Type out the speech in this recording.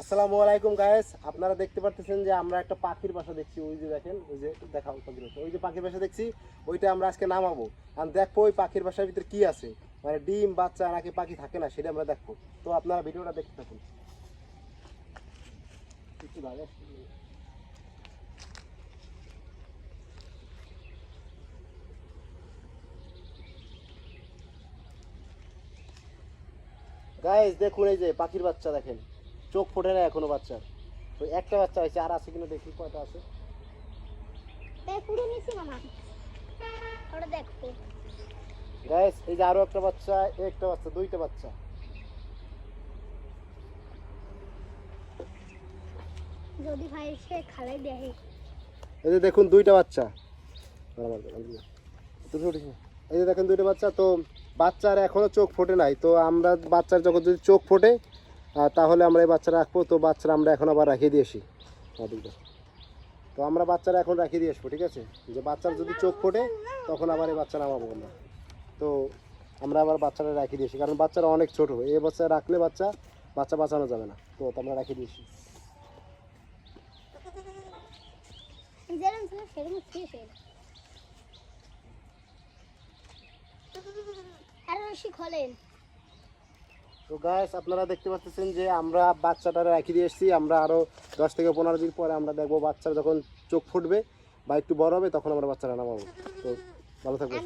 আসসালামু আলাইকুম গায়েস আপনারা দেখতে পারতেছেন যে আমরা একটা পাখির বাসা দেখছি। ওই যে দেখেন, ওই যে বাসা ওই যে পাখির বাসা দেখছি, ওইটা আমরা আজকে নামাবো। আর দেখব ওই পাখির বাসার ভিতরে কি আছে। মানে ডিম, বাচ্চা নাকি পাখি থাকে না, সেটা আমরা দেখব। তো আপনারা ভিডিওটা দেখতে থাকুন। গাইস দেখুন এই যে পাখির বাচ্চা দেখেন। চোখ ফোটে না এখনও বাচ্চা তো একটা বাচ্চা হয়েছে আর আছে কিনা দেখি কয়টা আছে? এই যে আরও একটা বাচ্চা একটা বাচ্চা দুইটা বাচ্চা। যদি ভাই সে খালাই দেখে এই যে দেখুন দুইটা বাচ্চা। এই যে দেখেন দুইটা বাচ্চা তো বাচ্চার এখনও চোখ ফোটে নাই। তো আমরা বাচ্চার যখন যদি চোখ ফোটে তাহলে আমরা এই বাচ্চা রাখব। তো বাচ্চারা আমরা এখন আবার রাখিয়ে দিয়ে আসি। হ্যাঁ, তো আমরা বাচ্চারা এখন রাখিয়ে দিয়ে আসব ঠিক আছে? যে বাচ্চার যদি চোখ ফোটে তখন আবার এই বাচ্চা নামাবো আমরা। তো আমরা আবার বাচ্চারা রাখিয়ে দিয়েছি কারণ বাচ্চারা অনেক ছোট। এই বাচ্চা রাখলে বাচ্চা বাচ্চা বাঁচানো যাবে না। তো আমরা রাখিয়ে দিয়েছি আর তো গাইস আপনারা দেখতে পাচ্ছেন যে আমরা বাচ্চাটা রেখে দিয়ে এসেছি। আমরা আরও দশ থেকে পনেরো দিন পরে আমরা দেখব বাচ্চারা যখন চোখ ফুটবে বা একটু বড় হবে, তখন আমরা বাচ্চারা নামাবো। তো ভালো থাকবে